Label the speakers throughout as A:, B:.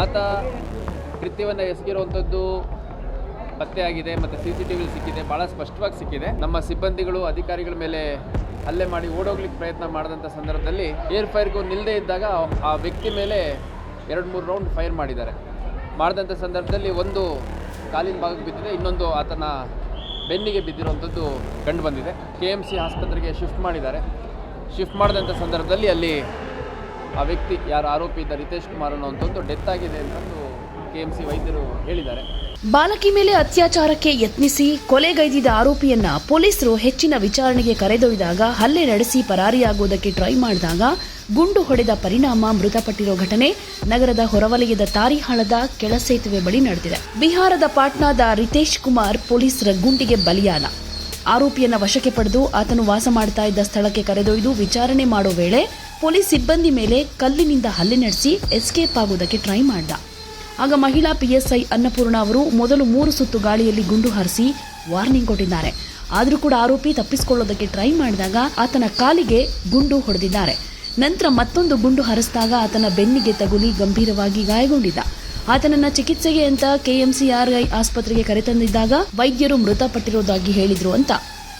A: ಆತ ಕೃತ್ಯವನ್ನು ಎಸಗಿರುವಂಥದ್ದು ಪತ್ತೆಯಾಗಿದೆ ಮತ್ತು ಸಿ ಸಿ ಟಿ ವಿಲಿ ಸಿಕ್ಕಿದೆ ಭಾಳ ಸ್ಪಷ್ಟವಾಗಿ ಸಿಕ್ಕಿದೆ. ನಮ್ಮ ಸಿಬ್ಬಂದಿಗಳು, ಅಧಿಕಾರಿಗಳ ಮೇಲೆ ಹಲ್ಲೆ ಮಾಡಿ ಓಡೋಗ್ಲಿಕ್ಕೆ ಪ್ರಯತ್ನ ಮಾಡಿದಂಥ ಸಂದರ್ಭದಲ್ಲಿ ಏರ್ ಫೈರ್ಗೂ ನಿಲ್ಲದೇ ಇದ್ದಾಗ ಆ ವ್ಯಕ್ತಿ ಮೇಲೆ ಎರಡು ಮೂರು ರೌಂಡ್ ಫೈರ್ ಮಾಡಿದ್ದಾರೆ. ಮಾಡಿದಂಥ ಸಂದರ್ಭದಲ್ಲಿ ಒಂದು ಕಾಲಿನ ಭಾಗಕ್ಕೆ ಬಿದ್ದಿದೆ, ಇನ್ನೊಂದು ಆತನ ಬೆನ್ನಿಗೆ ಬಿದ್ದಿರುವಂಥದ್ದು ಕಂಡು ಬಂದಿದೆ. ಕೆ ಎಂ ಸಿ ಆಸ್ಪತ್ರೆಗೆ ಶಿಫ್ಟ್ ಮಾಡಿದ್ದಾರೆ. ಶಿಫ್ಟ್ ಮಾಡಿದಂಥ ಸಂದರ್ಭದಲ್ಲಿ ಅಲ್ಲಿ ಆ ವ್ಯಕ್ತಿ ಯಾರು ಆರೋಪಿ ಇದ್ದ ರಿತೇಶ್ ಕುಮಾರ್ ಅನ್ನೋ ಡೆತ್ ಆಗಿದೆ ಅಂತಂದು ಕೆ ಎಂ ಸಿ ವೈದ್ಯರು ಹೇಳಿದ್ದಾರೆ.
B: ಬಾಲಕಿ ಮೇಲೆ ಅತ್ಯಾಚಾರಕ್ಕೆ ಯತ್ನಿಸಿ ಕೊಲೆಗೈದಿದ ಆರೋಪಿಯನ್ನ ಪೊಲೀಸರು ಹೆಚ್ಚಿನ ವಿಚಾರಣೆಗೆ ಕರೆದೊಯ್ದಾಗ ಹಲ್ಲೆ ನಡೆಸಿ ಪರಾರಿಯಾಗುವುದಕ್ಕೆ ಟ್ರೈ ಮಾಡಿದಾಗ ಗುಂಡು ಹೊಡೆದ ಪರಿಣಾಮ ಮೃತಪಟ್ಟಿರೋ ಘಟನೆ ನಗರದ ಹೊರವಲಯದ ತಾರಿಹಾಳದ ಕೆಳಸೇತುವೆ ಬಳಿ ನಡೆದಿದೆ. ಬಿಹಾರದ ಪಾಟ್ನಾದ ರಿತೇಶ್ ಕುಮಾರ್ ಪೊಲೀಸರ ಗುಂಡಿಗೆ ಬಲಿಯಾದ ಆರೋಪಿಯನ್ನ ವಶಕ್ಕೆ ಪಡೆದು ಆತನು ವಾಸ ಮಾಡ್ತಾ ಇದ್ದ ಸ್ಥಳಕ್ಕೆ ಕರೆದೊಯ್ದು ವಿಚಾರಣೆ ಮಾಡೋ ವೇಳೆ ಪೊಲೀಸ್ ಸಿಬ್ಬಂದಿ ಮೇಲೆ ಕಲ್ಲಿನಿಂದ ಹಲ್ಲೆ ನಡೆಸಿ ಎಸ್ಕೇಪ್ ಆಗೋದಕ್ಕೆ ಟ್ರೈ ಮಾಡ್ದ. ಆಗ ಮಹಿಳಾ ಪಿಎಸ್ಐ ಅನ್ನಪೂರ್ಣ ಅವರು ಮೊದಲು ಮೂರು ಸುತ್ತು ಗಾಳಿಯಲ್ಲಿ ಗುಂಡು ಹಾರಿಸಿ ವಾರ್ನಿಂಗ್ ಕೊಟ್ಟಿದ್ದಾರೆ. ಆದರೂ ಕೂಡ ಆರೋಪಿ ತಪ್ಪಿಸಿಕೊಳ್ಳೋದಕ್ಕೆ ಟ್ರೈ ಮಾಡಿದಾಗ ಆತನ ಕಾಲಿಗೆ ಗುಂಡು ಹೊಡೆದಿದ್ದಾರೆ. ನಂತರ ಮತ್ತೊಂದು ಗುಂಡು ಹರಿಸಿದಾಗ ಆತನ ಬೆನ್ನಿಗೆ ತಗುಲಿ ಗಂಭೀರವಾಗಿ ಗಾಯಗೊಂಡಿದ್ದ. ಆತನನ್ನ ಚಿಕಿತ್ಸೆಗೆ ಅಂತ ಕೆಎಂಸಿಆರ್ಐ ಆಸ್ಪತ್ರೆಗೆ ಕರೆತಂದಿದ್ದಾಗ ವೈದ್ಯರು ಮೃತಪಟ್ಟಿರೋದಾಗಿ ಹೇಳಿದ್ರು ಅಂತ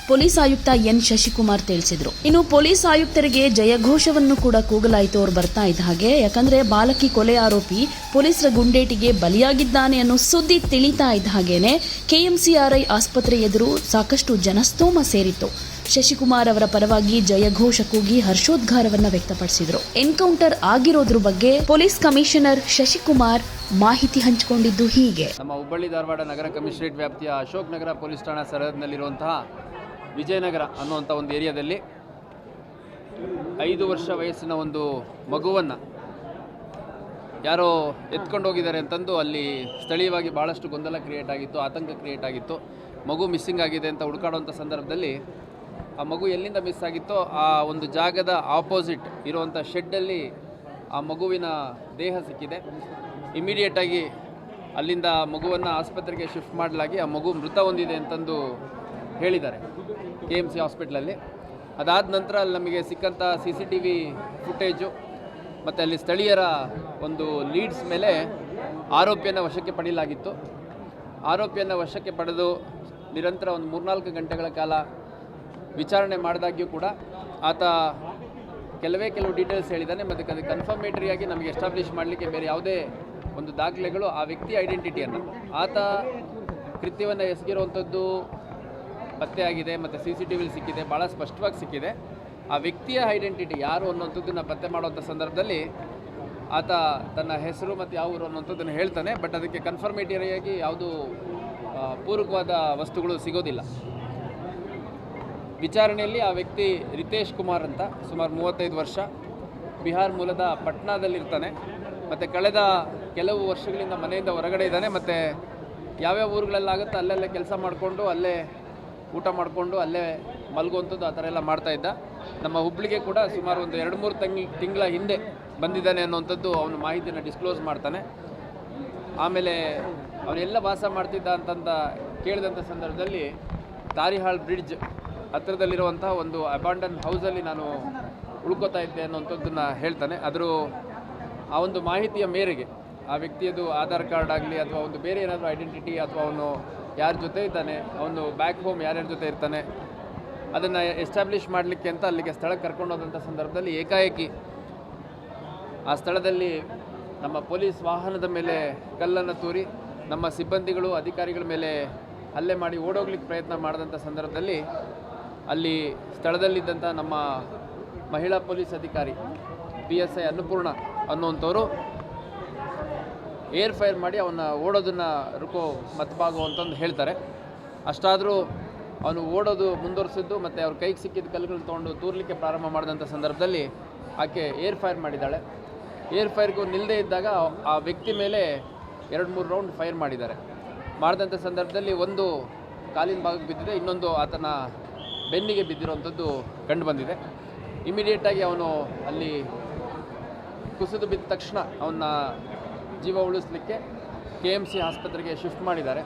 B: ಪೊಲೀಸ್ ಆಯುಕ್ತ ಎನ್ ಶಶಿಕುಮಾರ್ ತಿಳಿಸಿದ್ರು. ಇನ್ನು ಪೊಲೀಸ್ ಆಯುಕ್ತರಿಗೆ ಜಯಘೋಷವನ್ನು ಕೂಡ ಕೂಗಲಾಯಿತು ಅವ್ರು ಬರ್ತಾ ಇದ್ದ ಹಾಗೆ. ಯಾಕಂದ್ರೆ ಬಾಲಕಿ ಕೊಲೆ ಆರೋಪಿ ಪೊಲೀಸರ ಗುಂಡೇಟಿಗೆ ಬಲಿಯಾಗಿದ್ದಾನೆ ಅನ್ನೋ ಸುದ್ದಿ ತಿಳಿತಾ ಇದ್ದ ಹಾಗೇನೆ ಕೆಎಂಸಿಆರ್ಐ ಆಸ್ಪತ್ರೆ ಎದುರು ಸಾಕಷ್ಟು ಜನಸ್ತೋಮ ಸೇರಿತ್ತು. ಶಶಿಕುಮಾರ್ ಅವರ ಪರವಾಗಿ ಜಯಘೋಷ ಕೂಗಿ ಹರ್ಷೋದ್ಗಾರವನ್ನ ವ್ಯಕ್ತಪಡಿಸಿದ್ರು. ಎನ್ಕೌಂಟರ್ ಆಗಿರೋದ್ರ ಬಗ್ಗೆ ಪೊಲೀಸ್ ಕಮಿಷನರ್ ಶಶಿಕುಮಾರ್ ಮಾಹಿತಿ ಹಂಚಿಕೊಂಡಿದ್ದು ಹೀಗೆ.
A: ನಮ್ಮ ಹುಬ್ಬಳ್ಳಿ ಧಾರವಾಡ ನಗರ ಕಮಿಷನರೇಟ್ ವ್ಯಾಪ್ತಿಯ ಅಶೋಕ್ ನಗರ ಪೊಲೀಸ್ ಠಾಣಾ ಸರಹದ್ನಲ್ಲಿರುವಂತಹ ವಿಜಯನಗರ ಅನ್ನುವಂಥ ಒಂದು ಏರಿಯಾದಲ್ಲಿ ಐದು ವರ್ಷ ವಯಸ್ಸಿನ ಒಂದು ಮಗುವನ್ನು ಯಾರೋ ಎತ್ಕೊಂಡು ಹೋಗಿದ್ದಾರೆ ಅಂತಂದು ಅಲ್ಲಿ ಸ್ಥಳೀಯವಾಗಿ ಭಾಳಷ್ಟು ಗೊಂದಲ ಕ್ರಿಯೇಟ್ ಆಗಿತ್ತು, ಆತಂಕ ಕ್ರಿಯೇಟ್ ಆಗಿತ್ತು. ಮಗು ಮಿಸ್ಸಿಂಗ್ ಆಗಿದೆ ಅಂತ ಹುಡುಕಾಡುವಂಥ ಸಂದರ್ಭದಲ್ಲಿ ಆ ಮಗು ಎಲ್ಲಿಂದ ಮಿಸ್ ಆಗಿತ್ತೋ ಆ ಒಂದು ಜಾಗದ ಆಪೋಸಿಟ್ ಇರುವಂಥ ಶೆಡ್ಡಲ್ಲಿ ಆ ಮಗುವಿನ ದೇಹ ಸಿಕ್ಕಿದೆ. ಇಮಿಡಿಯೇಟಾಗಿ ಅಲ್ಲಿಂದ ಮಗುವನ್ನು ಆಸ್ಪತ್ರೆಗೆ ಶಿಫ್ಟ್ ಮಾಡಲಾಗಿ ಆ ಮಗು ಮೃತ ಹೊಂದಿದೆ ಅಂತಂದು ಹೇಳಿದ್ದಾರೆ ಕೆ ಎಂ ಸಿ ಹಾಸ್ಪಿಟ್ಲಲ್ಲಿ. ಅದಾದ ನಂತರ ಅಲ್ಲಿ ನಮಗೆ ಸಿಕ್ಕಂಥ C C T V footage, ಮತ್ತು ಅಲ್ಲಿ ಸ್ಥಳೀಯರ ಒಂದು ಲೀಡ್ಸ್ ಮೇಲೆ ಆರೋಪಿಯನ್ನು ವಶಕ್ಕೆ ಪಡೆಯಲಾಗಿತ್ತು. ಆರೋಪಿಯನ್ನು ವಶಕ್ಕೆ ಪಡೆದು ನಿರಂತರ ಒಂದು ಮೂರ್ನಾಲ್ಕು ಗಂಟೆಗಳ ಕಾಲ ವಿಚಾರಣೆ ಮಾಡಿದಾಗ್ಯೂ ಕೂಡ ಆತ ಕೆಲವೇ ಕೆಲವು ಡೀಟೇಲ್ಸ್ ಹೇಳಿದ್ದಾನೆ, ಮತ್ತು ಅದು ಕನ್ಫರ್ಮೇಟರಿಯಾಗಿ ನಮಗೆ ಎಸ್ಟಾಬ್ಲಿಷ್ ಮಾಡಲಿಕ್ಕೆ ಬೇರೆ ಯಾವುದೇ ಒಂದು ದಾಖಲೆಗಳು ಆ ವ್ಯಕ್ತಿ ಐಡೆಂಟಿಟಿಯನ್ನು. ಆತ ಕೃತ್ಯವನ್ನು ಎಸಗಿರುವಂಥದ್ದು ಪತ್ತೆಯಾಗಿದೆ ಮತ್ತು ಸಿ ಸಿ ಟಿ ವಿಲಿ ಸಿಕ್ಕಿದೆ ಭಾಳ ಸ್ಪಷ್ಟವಾಗಿ ಸಿಕ್ಕಿದೆ. ಆ ವ್ಯಕ್ತಿಯ ಐಡೆಂಟಿಟಿ ಯಾರು ಅನ್ನೋಂಥದ್ದನ್ನು ಪತ್ತೆ ಮಾಡುವಂಥ ಸಂದರ್ಭದಲ್ಲಿ ಆತ ತನ್ನ ಹೆಸರು ಮತ್ತು ಯಾವ ಊರು ಅನ್ನೋಂಥದ್ದನ್ನು ಹೇಳ್ತಾನೆ, ಬಟ್ ಅದಕ್ಕೆ ಕನ್ಫರ್ಮೇಟರಿಯಾಗಿ ಯಾವುದು ಪೂರಕವಾದ ವಸ್ತುಗಳು ಸಿಗೋದಿಲ್ಲ. ವಿಚಾರಣೆಯಲ್ಲಿ ಆ ವ್ಯಕ್ತಿ ರಿತೇಶ್ ಕುಮಾರ್ ಅಂತ, ಸುಮಾರು ಮೂವತ್ತೈದು ವರ್ಷ, ಬಿಹಾರ್ ಮೂಲದ ಪಟ್ನಾದಲ್ಲಿರ್ತಾನೆ. ಮತ್ತು ಕಳೆದ ಕೆಲವು ವರ್ಷಗಳಿಂದ ಮನೆಯಿಂದ ಹೊರಗಡೆ ಇದ್ದಾನೆ, ಮತ್ತು ಯಾವ್ಯಾವ ಊರುಗಳಲ್ಲಾಗುತ್ತೋ ಅಲ್ಲೆಲ್ಲ ಕೆಲಸ ಮಾಡಿಕೊಂಡು ಅಲ್ಲೇ ಊಟ ಮಾಡಿಕೊಂಡು ಅಲ್ಲೇ ಮಲ್ಗುವಂಥದ್ದು ಆ ಥರ ಎಲ್ಲ ಮಾಡ್ತಾ ಇದ್ದ. ನಮ್ಮ ಹುಬ್ಳಿಗೆ ಕೂಡ ಸುಮಾರು ಒಂದು ಎರಡು ಮೂರು ತಂಗಿ ತಿಂಗಳ ಹಿಂದೆ ಬಂದಿದ್ದಾನೆ ಅನ್ನುವಂಥದ್ದು ಅವನು ಮಾಹಿತಿಯನ್ನು ಡಿಸ್ಕ್ಲೋಸ್ ಮಾಡ್ತಾನೆ. ಆಮೇಲೆ ಅವನೆಲ್ಲ ವಾಸ ಮಾಡ್ತಿದ್ದ ಅಂತಂತ ಕೇಳಿದಂಥ ಸಂದರ್ಭದಲ್ಲಿ ತಾರಿಹಾಳ್ ಬ್ರಿಡ್ಜ್ ಹತ್ತಿರದಲ್ಲಿರುವಂತಹ ಒಂದು ಅಬಾಂಡನ್ ಹೌಸಲ್ಲಿ ನಾನು ಉಳ್ಕೋತಾ ಇದ್ದೆ ಅನ್ನುವಂಥದ್ದನ್ನು ಹೇಳ್ತಾನೆ. ಆದರೂ ಆ ಒಂದು ಮಾಹಿತಿಯ ಮೇರೆಗೆ ಆ ವ್ಯಕ್ತಿಯದು ಆಧಾರ್ ಕಾರ್ಡ್ ಆಗಲಿ ಅಥವಾ ಒಂದು ಬೇರೆ ಏನಾದರೂ ಐಡೆಂಟಿಟಿ ಅಥವಾ ಅವನು ಯಾರ ಜೊತೆ ಇದ್ದಾನೆ, ಅವನು ಬ್ಯಾಕ್ ಹೋಮ್ ಯಾರ್ಯಾರ ಜೊತೆ ಇರ್ತಾನೆ, ಅದನ್ನು ಎಸ್ಟಾಬ್ಲಿಷ್ ಮಾಡಲಿಕ್ಕೆ ಅಂತ ಅಲ್ಲಿಗೆ ಸ್ಥಳಕ್ಕೆ ಕರ್ಕೊಂಡು ಹೋದಂಥ ಸಂದರ್ಭದಲ್ಲಿ ಏಕಾಏಕಿ ಆ ಸ್ಥಳದಲ್ಲಿ ನಮ್ಮ ಪೊಲೀಸ್ ವಾಹನದ ಮೇಲೆ ಕಲ್ಲನ್ನು ತೂರಿ, ನಮ್ಮ ಸಿಬ್ಬಂದಿಗಳು, ಅಧಿಕಾರಿಗಳ ಮೇಲೆ ಹಲ್ಲೆ ಮಾಡಿ ಓಡೋಗ್ಲಿಕ್ಕೆ ಪ್ರಯತ್ನ ಮಾಡಿದಂಥ ಸಂದರ್ಭದಲ್ಲಿ ಅಲ್ಲಿ ಸ್ಥಳದಲ್ಲಿದ್ದಂಥ ನಮ್ಮ ಮಹಿಳಾ ಪೊಲೀಸ್ ಅಧಿಕಾರಿ ಪಿ ಎಸ್ ಐ ಅನ್ನಪೂರ್ಣ ಅನ್ನುವಂಥವರು ಏರ್ ಫೈರ್ ಮಾಡಿ ಅವನ್ನ ಓಡೋದನ್ನು ರುಕೋ ಮತ್ಬಾಗು ಅಂತಂದು ಹೇಳ್ತಾರೆ. ಅಷ್ಟಾದರೂ ಅವನು ಓಡೋದು ಮುಂದುವರಿಸಿದ್ದು ಮತ್ತು ಅವ್ರ ಕೈಗೆ ಸಿಕ್ಕಿದ ಕಲ್ಲುಗಳನ್ನ ತೊಗೊಂಡು ತೂರ್ಲಿಕ್ಕೆ ಪ್ರಾರಂಭ ಮಾಡಿದಂಥ ಸಂದರ್ಭದಲ್ಲಿ ಆಕೆ ಏರ್ ಫೈರ್ ಮಾಡಿದ್ದಾಳೆ. ಏರ್ ಫೈರ್ಗೂ ನಿಲ್ಲದೆ ಇದ್ದಾಗ ಆ ವ್ಯಕ್ತಿ ಮೇಲೆ ಎರಡು ಮೂರು ರೌಂಡ್ ಫೈರ್ ಮಾಡಿದ್ದಾರೆ. ಮಾಡಿದಂಥ ಸಂದರ್ಭದಲ್ಲಿ ಒಂದು ಕಾಲಿನ ಭಾಗಕ್ಕೆ ಬಿದ್ದಿದೆ, ಇನ್ನೊಂದು ಆತನ ಬೆನ್ನಿಗೆ ಬಿದ್ದಿರುವಂಥದ್ದು ಕಂಡು ಬಂದಿದೆ. ಇಮಿಡಿಯೇಟಾಗಿ ಅವನು ಅಲ್ಲಿ ಕುಸಿದು ಬಿದ್ದ ತಕ್ಷಣ ಅವನ್ನ ಜೀವ ಉಳಿಸ್ಲಿಕ್ಕೆ ಕೆ ಎಂ ಸಿ ಆಸ್ಪತ್ರೆಗೆ ಶಿಫ್ಟ್ ಮಾಡಿದ್ದಾರೆ.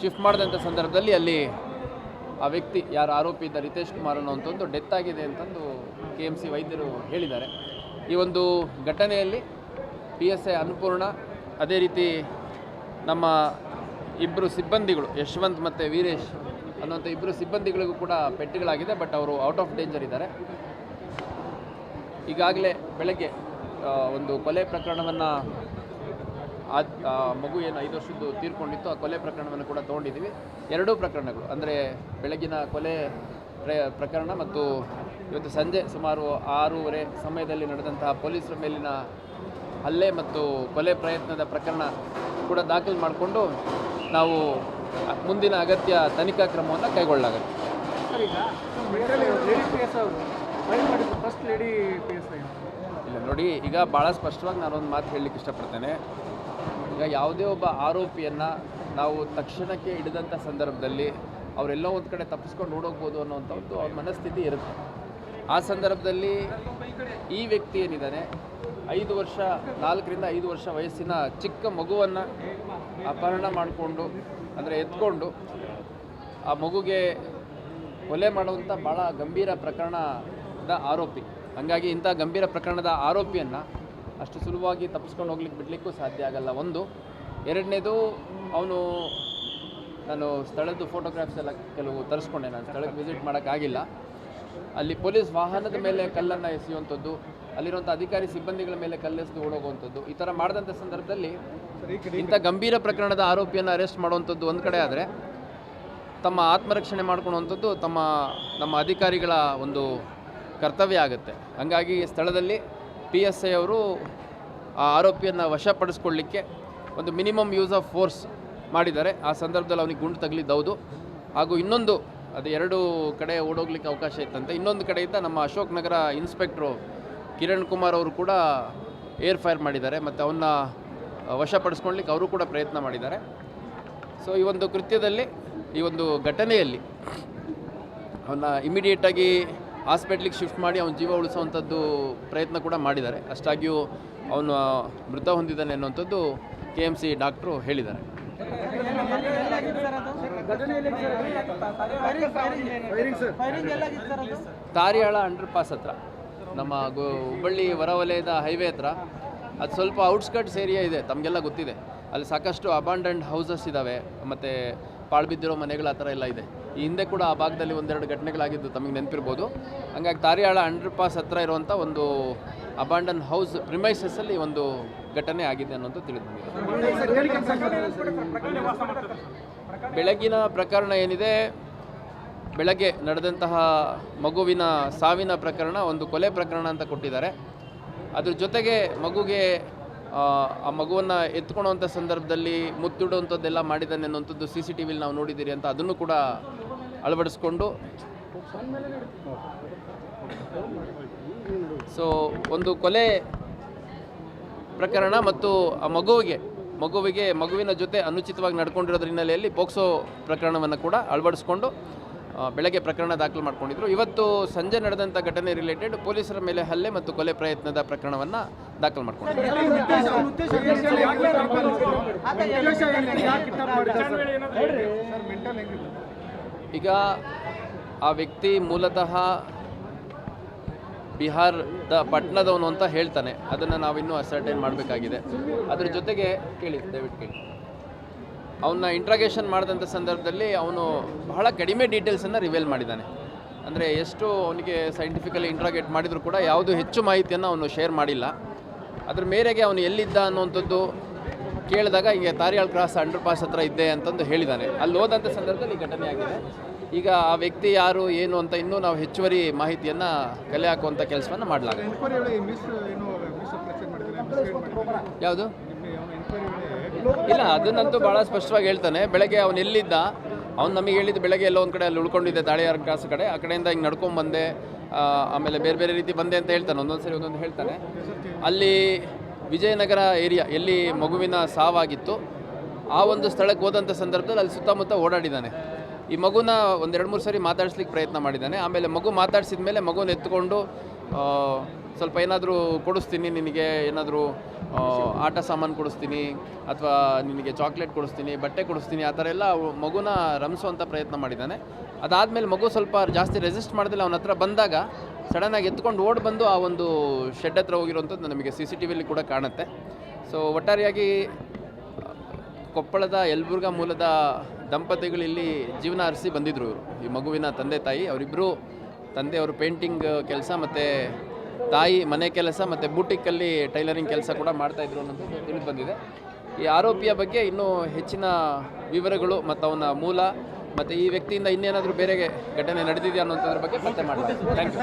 A: ಶಿಫ್ಟ್ ಮಾಡಿದಂಥ ಸಂದರ್ಭದಲ್ಲಿ ಅಲ್ಲಿ ಆ ವ್ಯಕ್ತಿ ಯಾರು ಆರೋಪಿ ಇದ್ದ ರಿತೇಶ್ ಕುಮಾರ್ ಅನ್ನೋಂಥದ್ದು ಡೆತ್ ಆಗಿದೆ ಅಂತಂದು ಕೆ ಎಂ ಸಿ ವೈದ್ಯರು ಹೇಳಿದ್ದಾರೆ. ಈ ಒಂದು ಘಟನೆಯಲ್ಲಿ ಪಿ ಎಸ್ ಐ ಅನ್ನಪೂರ್ಣ, ಅದೇ ರೀತಿ ನಮ್ಮ ಇಬ್ಬರು ಸಿಬ್ಬಂದಿಗಳು ಯಶವಂತ್ ಮತ್ತು ವೀರೇಶ್ ಅನ್ನುವಂಥ ಇಬ್ಬರು ಸಿಬ್ಬಂದಿಗಳಿಗೂ ಕೂಡ ಪೆಟ್ಟಿಗಳಾಗಿದೆ ಬಟ್ ಅವರು ಔಟ್ ಆಫ್ ಡೇಂಜರ್ ಇದ್ದಾರೆ. ಈಗಾಗಲೇ ಬೆಳಗ್ಗೆ ಒಂದು ಕೊಲೆ ಪ್ರಕರಣವನ್ನು ಆ ಮಗು ಏನು ಐದು ವರ್ಷದ್ದು ತೀರ್ಕೊಂಡಿತ್ತು ಆ ಕೊಲೆ ಪ್ರಕರಣವನ್ನು ಕೂಡ ತೊಗೊಂಡಿದ್ದೀವಿ. ಎರಡೂ ಪ್ರಕರಣಗಳು ಅಂದರೆ ಬೆಳಗಿನ ಕೊಲೆ ಪ್ರ- ಪ್ರಕರಣ ಮತ್ತು ಇವತ್ತು ಸಂಜೆ ಸುಮಾರು ಆರೂವರೆ ಸಮಯದಲ್ಲಿ ನಡೆದಂತಹ ಪೊಲೀಸರ ಮೇಲಿನ ಹಲ್ಲೆ ಮತ್ತು ಕೊಲೆ ಪ್ರಯತ್ನದ ಪ್ರಕರಣ ಕೂಡ ದಾಖಲು ಮಾಡಿಕೊಂಡು ನಾವು ಮುಂದಿನ ಅಗತ್ಯ ತನಿಖಾ ಕ್ರಮವನ್ನು ಕೈಗೊಳ್ಳಲಾಗುತ್ತೆ. ಇಲ್ಲ ನೋಡಿ ಈಗ ಭಾಳ ಸ್ಪಷ್ಟವಾಗಿ ನಾನೊಂದು ಮಾತು ಹೇಳಲಿಕ್ಕೆ ಇಷ್ಟಪಡ್ತೇನೆ. ಈಗ ಯಾವುದೇ ಒಬ್ಬ ಆರೋಪಿಯನ್ನು ನಾವು ತಕ್ಷಣಕ್ಕೆ ಹಿಡಿದಂಥ ಸಂದರ್ಭದಲ್ಲಿ ಅವರೆಲ್ಲ ಒಂದು ಕಡೆ ತಪ್ಪಿಸ್ಕೊಂಡು ಓಡೋಗ್ಬೋದು ಅನ್ನೋವಂಥದ್ದು ಅವ್ರ ಮನಸ್ಥಿತಿ ಇರುತ್ತೆ. ಆ ಸಂದರ್ಭದಲ್ಲಿ ಈ ವ್ಯಕ್ತಿ ಏನಿದ್ದಾನೆ? ಐದು ವರ್ಷ, ನಾಲ್ಕರಿಂದ ಐದು ವರ್ಷ ವಯಸ್ಸಿನ ಚಿಕ್ಕ ಮಗುವನ್ನು ಅಪಹರಣ ಮಾಡಿಕೊಂಡು, ಅಂದರೆ ಎತ್ಕೊಂಡು ಆ ಮಗುಗೆ ಕೊಲೆ ಮಾಡುವಂಥ ಭಾಳ ಗಂಭೀರ ಪ್ರಕರಣದ ಆರೋಪಿ. ಹಾಗಾಗಿ ಇಂಥ ಗಂಭೀರ ಪ್ರಕರಣದ ಆರೋಪಿಯನ್ನು ಅಷ್ಟು ಸುಲಭವಾಗಿ ತಪ್ಪಿಸ್ಕೊಂಡು ಹೋಗ್ಲಿಕ್ಕೆ ಬಿಡಲಿಕ್ಕೂ ಸಾಧ್ಯ ಆಗಲ್ಲ. ಒಂದು. ಎರಡನೇದು ಅವನು ನಾನು ಸ್ಥಳದ್ದು ಫೋಟೋಗ್ರಾಫ್ಸ್ ಎಲ್ಲ ಕೆಲವು ತರಿಸ್ಕೊಂಡೆ. ನಾನು ಸ್ಥಳಕ್ಕೆ ವಿಸಿಟ್ ಮಾಡೋಕ್ಕಾಗಿಲ್ಲ. ಅಲ್ಲಿ ಪೊಲೀಸ್ ವಾಹನದ ಮೇಲೆ ಕಲ್ಲನ್ನು ಎಸೆಯುವಂಥದ್ದು ಅಲ್ಲಿರುವಂಥ ಅಧಿಕಾರಿ ಸಿಬ್ಬಂದಿಗಳ ಮೇಲೆ ಕಲ್ಲೆಸೆದು ಓಡೋಗುವಂಥದ್ದು ಈ ಥರ ಮಾಡಿದಂಥ ಸಂದರ್ಭದಲ್ಲಿ ಇಂಥ ಗಂಭೀರ ಪ್ರಕರಣದ ಆರೋಪಿಯನ್ನು ಅರೆಸ್ಟ್ ಮಾಡುವಂಥದ್ದು ಒಂದು ಕಡೆ ಆದರೆ ತಮ್ಮ ಆತ್ಮರಕ್ಷಣೆ ಮಾಡ್ಕೊಳ್ಳುವಂಥದ್ದು ತಮ್ಮ ನಮ್ಮ ಅಧಿಕಾರಿಗಳ ಒಂದು ಕರ್ತವ್ಯ ಆಗುತ್ತೆ. ಹಾಗಾಗಿ ಸ್ಥಳದಲ್ಲಿ ಪಿ ಎಸ್ ಐ ಅವರು ಆ ಆರೋಪಿಯನ್ನು ವಶಪಡಿಸ್ಕೊಳ್ಳಿಕ್ಕೆ ಒಂದು ಮಿನಿಮಮ್ ಯೂಸ್ ಆಫ್ ಫೋರ್ಸ್ ಮಾಡಿದ್ದಾರೆ. ಆ ಸಂದರ್ಭದಲ್ಲಿ ಅವನಿಗೆ ಗುಂಡು ತಗಲಿದ್ದೌದು. ಹಾಗೂ ಇನ್ನೊಂದು, ಅದು ಎರಡು ಕಡೆ ಓಡೋಗ್ಲಿಕ್ಕೆ ಅವಕಾಶ ಇತ್ತಂತೆ. ಇನ್ನೊಂದು ಕಡೆಯಿಂದ ನಮ್ಮ ಅಶೋಕ್ ನಗರ ಇನ್ಸ್ಪೆಕ್ಟ್ರು ಕಿರಣ್ ಕುಮಾರ್ ಅವರು ಕೂಡ ಏರ್ ಫೈರ್ ಮಾಡಿದ್ದಾರೆ ಮತ್ತು ಅವನ್ನ ವಶಪಡಿಸ್ಕೊಳ್ಳಿಕ್ಕೆ ಅವರು ಕೂಡ ಪ್ರಯತ್ನ ಮಾಡಿದ್ದಾರೆ. ಸೊ ಈ ಒಂದು ಕೃತ್ಯದಲ್ಲಿ, ಈ ಒಂದು ಘಟನೆಯಲ್ಲಿ ಅವನ್ನ ಇಮಿಡಿಯೇಟಾಗಿ ಹಾಸ್ಪಿಟ್ಲಿಗೆ ಶಿಫ್ಟ್ ಮಾಡಿ ಅವನ ಜೀವ ಉಳಿಸುವಂಥದ್ದು ಪ್ರಯತ್ನ ಕೂಡ ಮಾಡಿದ್ದಾರೆ. ಅಷ್ಟಾಗಿಯೂ ಅವನು ಮೃತ ಹೊಂದಿದ್ದಾನೆ ಅನ್ನುವಂಥದ್ದು ಕೆ ಎಂ ಸಿ ಡಾಕ್ಟ್ರು ಹೇಳಿದ್ದಾರೆ. ತಾರಿಯಾಳ ಅಂಡರ್ ಪಾಸ್ ಹತ್ರ, ನಮ್ಮ ಹುಬ್ಬಳ್ಳಿ ಹೊರವಲಯದ ಹೈವೇ ಹತ್ರ. ಅದು ಸ್ವಲ್ಪ ಔಟ್ಸ್ಕಟ್ಸ್ ಏರಿಯಾ ಇದೆ, ತಮಗೆಲ್ಲ ಗೊತ್ತಿದೆ. ಅಲ್ಲಿ ಸಾಕಷ್ಟು ಅಬಾಂಡೆಂಟ್ ಹೌಸಸ್ ಇದ್ದಾವೆ, ಮತ್ತು ಪಾಳ್ಬಿದ್ದಿರೋ ಮನೆಗಳು ಆ ಥರ ಎಲ್ಲ ಇದೆ. ಈ ಹಿಂದೆ ಕೂಡ ಆ ಭಾಗದಲ್ಲಿ ಒಂದೆರಡು ಘಟನೆಗಳಾಗಿದ್ದು ತಮಗೆ ನೆನಪಿರ್ಬೋದು. ಹಂಗಾಗಿ ತಾರಿಯಾಳ ಅಂಡರ್ ಪಾಸ್ ಹತ್ರ ಇರುವಂಥ ಒಂದು ಅಬಾಂಡನ್ ಹೌಸ್ ಪ್ರಿಮೈಸಸ್ಸಲ್ಲಿ ಒಂದು ಘಟನೆ ಆಗಿದೆ ಅನ್ನೋದು ತಿಳಿದು ಬೆಳಗಿನ ಪ್ರಕರಣ ಏನಿದೆ? ಬೆಳಗ್ಗೆ ನಡೆದಂತಹ ಮಗುವಿನ ಸಾವಿನ ಪ್ರಕರಣ ಒಂದು ಕೊಲೆ ಪ್ರಕರಣ ಅಂತ ಕೊಟ್ಟಿದ್ದಾರೆ. ಅದ್ರ ಜೊತೆಗೆ ಮಗುಗೆ ಆ, ಮಗುವನ್ನು ಎತ್ಕೊಳ್ಳುವಂಥ ಸಂದರ್ಭದಲ್ಲಿ ಮುತ್ತಿಡುವಂಥದ್ದೆಲ್ಲ ಮಾಡಿದ್ದಾನೆ ಅನ್ನುವಂಥದ್ದು ಸಿ ಸಿ ಟಿ ವಿಲಿ ನಾವು ನೋಡಿದ್ದೀರಿ ಅಂತ ಅದನ್ನು ಕೂಡ ಅಳವಡಿಸ್ಕೊಂಡು. ಸೊ ಒಂದು ಕೊಲೆ ಪ್ರಕರಣ ಮತ್ತು ಆ ಮಗುವಿಗೆ ಮಗುವಿಗೆ, ಮಗುವಿನ ಜೊತೆ ಅನುಚಿತವಾಗಿ ನಡ್ಕೊಂಡಿರೋದ್ರ ಹಿನ್ನೆಲೆಯಲ್ಲಿ ಪೋಕ್ಸೋ ಪ್ರಕರಣವನ್ನು ಕೂಡ ಅಳವಡಿಸ್ಕೊಂಡು ಬೆಳಗ್ಗೆ ಪ್ರಕರಣ ದಾಖಲು ಮಾಡ್ಕೊಂಡಿದ್ರು. ಇವತ್ತು ಸಂಜೆ ನಡೆದಂಥ ಘಟನೆ ರಿಲೇಟೆಡ್ ಪೊಲೀಸರ ಮೇಲೆ ಹಲ್ಲೆ ಮತ್ತು ಕೊಲೆ ಪ್ರಯತ್ನದ ಪ್ರಕರಣವನ್ನು ದಾಖಲು ಮಾಡ್ಕೊಂಡಿದ್ರು. ಈಗ ಆ ವ್ಯಕ್ತಿ ಮೂಲತಃ ಬಿಹಾರದ ಪಟ್ಟಣದವನು ಅಂತ ಹೇಳ್ತಾನೆ. ಅದನ್ನು ನಾವಿನ್ನೂ ಅಸರ್ಟೈನ್ ಮಾಡಬೇಕಾಗಿದೆ. ಅದ್ರ ಜೊತೆಗೆ ಕೇಳಿ, ದಯವಿಟ್ಟು ಕೇಳಿ. ಅವನ್ನ ಇಂಟ್ರಾಗೇಷನ್ ಮಾಡಿದಂಥ ಸಂದರ್ಭದಲ್ಲಿ ಅವನು ಬಹಳ ಕಡಿಮೆ ಡೀಟೇಲ್ಸನ್ನು ರಿವೀಲ್ ಮಾಡಿದ್ದಾನೆ. ಅಂದರೆ ಎಷ್ಟು ಅವನಿಗೆ ಸೈಂಟಿಫಿಕಲಿ ಇಂಟ್ರಾಗೇಟ್ ಮಾಡಿದರೂ ಕೂಡ ಯಾವುದು ಹೆಚ್ಚು ಮಾಹಿತಿಯನ್ನು ಅವನು ಶೇರ್ ಮಾಡಿಲ್ಲ. ಅದ್ರ ಮೇರೆಗೆ ಅವನು ಎಲ್ಲಿದ್ದ ಅನ್ನುವಂಥದ್ದು ಕೇಳಿದಾಗ ಹಿಂಗೆ ತಾರಿಯಾಳ್ ಕ್ರಾಸ್ ಅಂಡರ್ ಪಾಸ್ ಹತ್ರ ಇದ್ದೆ ಅಂತಂದು ಹೇಳಿದ್ದಾನೆ ಅಲ್ಲಿ ಹೋದಂಥ ಸಂದರ್ಭದಲ್ಲಿ ಈ ಘಟನೆ ಆಗಿದೆ. ಈಗ ಆ ವ್ಯಕ್ತಿ ಯಾರು ಏನು ಅಂತ ಇನ್ನೂ ನಾವು ಹೆಚ್ಚುವರಿ ಮಾಹಿತಿಯನ್ನು ಕಲೆ ಹಾಕುವಂಥ ಕೆಲಸವನ್ನು ಯಾವುದು? ಇಲ್ಲ ಅದನ್ನಂತೂ ಭಾಳ ಸ್ಪಷ್ಟವಾಗಿ ಹೇಳ್ತಾನೆ. ಬೆಳಗ್ಗೆ ಅವನು ಎಲ್ಲಿದ್ದ? ಅವ್ನು ನಮಗೆ ಹೇಳಿದ್ದು ಬೆಳಗ್ಗೆ ಎಲ್ಲೋ ಒಂದು ಕಡೆ ಅಲ್ಲಿ ಉಳ್ಕೊಂಡಿದ್ದೆ ತಾಳಿಯಾರ ಕ್ರಾಸ್ ಕಡೆ. ಆ ಕಡೆಯಿಂದ ಹಿಂಗೆ ನಡ್ಕೊಂಡು ಬಂದೆ ಆಮೇಲೆ ಬೇರೆ ಬೇರೆ ರೀತಿ ಬಂದೆ ಅಂತ ಹೇಳ್ತಾನೆ. ಒಂದೊಂದು ಸರಿ ಒಂದೊಂದು ಹೇಳ್ತಾನೆ. ಅಲ್ಲಿ ವಿಜಯನಗರ ಏರಿಯಾ ಎಲ್ಲಿ ಮಗುವಿನ ಸಾವಾಗಿತ್ತು, ಆ ಒಂದು ಸ್ಥಳಕ್ಕೆ ಹೋದಂಥ ಸಂದರ್ಭದಲ್ಲಿ ಅಲ್ಲಿ ಸುತ್ತಮುತ್ತ ಓಡಾಡಿದ್ದಾನೆ. ಈ ಮಗುನ ಒಂದೆರಡು ಮೂರು ಸರಿ ಮಾತಾಡಿಸ್ಲಿಕ್ಕೆ ಪ್ರಯತ್ನ ಮಾಡಿದ್ದಾನೆ. ಆಮೇಲೆ ಮಗು ಮಾತಾಡಿಸಿದ ಮೇಲೆ ಮಗುನ ಎತ್ಕೊಂಡು ಸ್ವಲ್ಪ ಏನಾದರೂ ಕೊಡಿಸ್ತೀನಿ ನಿನಗೆ, ಏನಾದರೂ ಆಟ ಸಾಮಾನು ಕೊಡಿಸ್ತೀನಿ ಅಥವಾ ನಿನಗೆ ಚಾಕ್ಲೇಟ್ ಕೊಡಿಸ್ತೀನಿ, ಬಟ್ಟೆ ಕೊಡಿಸ್ತೀನಿ, ಆ ಥರ ಎಲ್ಲ ಮಗುನ ರಮಿಸುವಂಥ ಪ್ರಯತ್ನ ಮಾಡಿದ್ದಾನೆ. ಅದಾದಮೇಲೆ ಮಗು ಸ್ವಲ್ಪ ಜಾಸ್ತಿ ರೆಸಿಸ್ಟ್ ಮಾಡಿದಿಲ್ಲ, ಅವನ ಹತ್ರ ಬಂದಾಗ ಸಡನ್ನಾಗಿ ಎತ್ಕೊಂಡು ಓಡಿ ಬಂದು ಆ ಒಂದು ಶೆಡ್ ಹತ್ರ ಹೋಗಿರುವಂಥದ್ದು ನಮಗೆ ಸಿ ಸಿ ಟಿ ವಿಲಿ ಕೂಡ ಕಾಣುತ್ತೆ. ಸೊ ಒಟ್ಟಾರೆಯಾಗಿ, ಕೊಪ್ಪಳದ ಯಲ್ಬುರ್ಗ ಮೂಲದ ದಂಪತಿಗಳು ಇಲ್ಲಿ ಜೀವನ ಹರಿಸಿ ಬಂದಿದ್ದರು ಇವರು. ಈ ಮಗುವಿನ ತಂದೆ ತಾಯಿ ಅವರಿಬ್ಬರು ತಂದೆ ಅವರು ಪೇಂಟಿಂಗ್ ಕೆಲಸ ಮತ್ತು ತಾಯಿ, ಮನೆ ಕೆಲಸ ಮತ್ತು ಬೂಟಿಕ್ಕಲ್ಲಿ ಟೈಲರಿಂಗ್ ಕೆಲಸ ಕೂಡ ಮಾಡ್ತಾ ಇದ್ರು ಅನ್ನೋದು ತಿಳಿದು ಬಂದಿದೆ. ಈ ಆರೋಪಿಯ ಬಗ್ಗೆ ಇನ್ನೂ ಹೆಚ್ಚಿನ ವಿವರಗಳು ಮತ್ತು ಅವನ ಮೂಲ ಮತ್ತು ಈ ವ್ಯಕ್ತಿಯಿಂದ ಇನ್ನೇನಾದರೂ ಬೇರೆ ಘಟನೆ ನಡೆದಿದೆಯಾ ಅನ್ನೋಂಥದ್ರ ಬಗ್ಗೆ ಪತ್ತೆ ಮಾಡ್ತಾರೆ. Thank you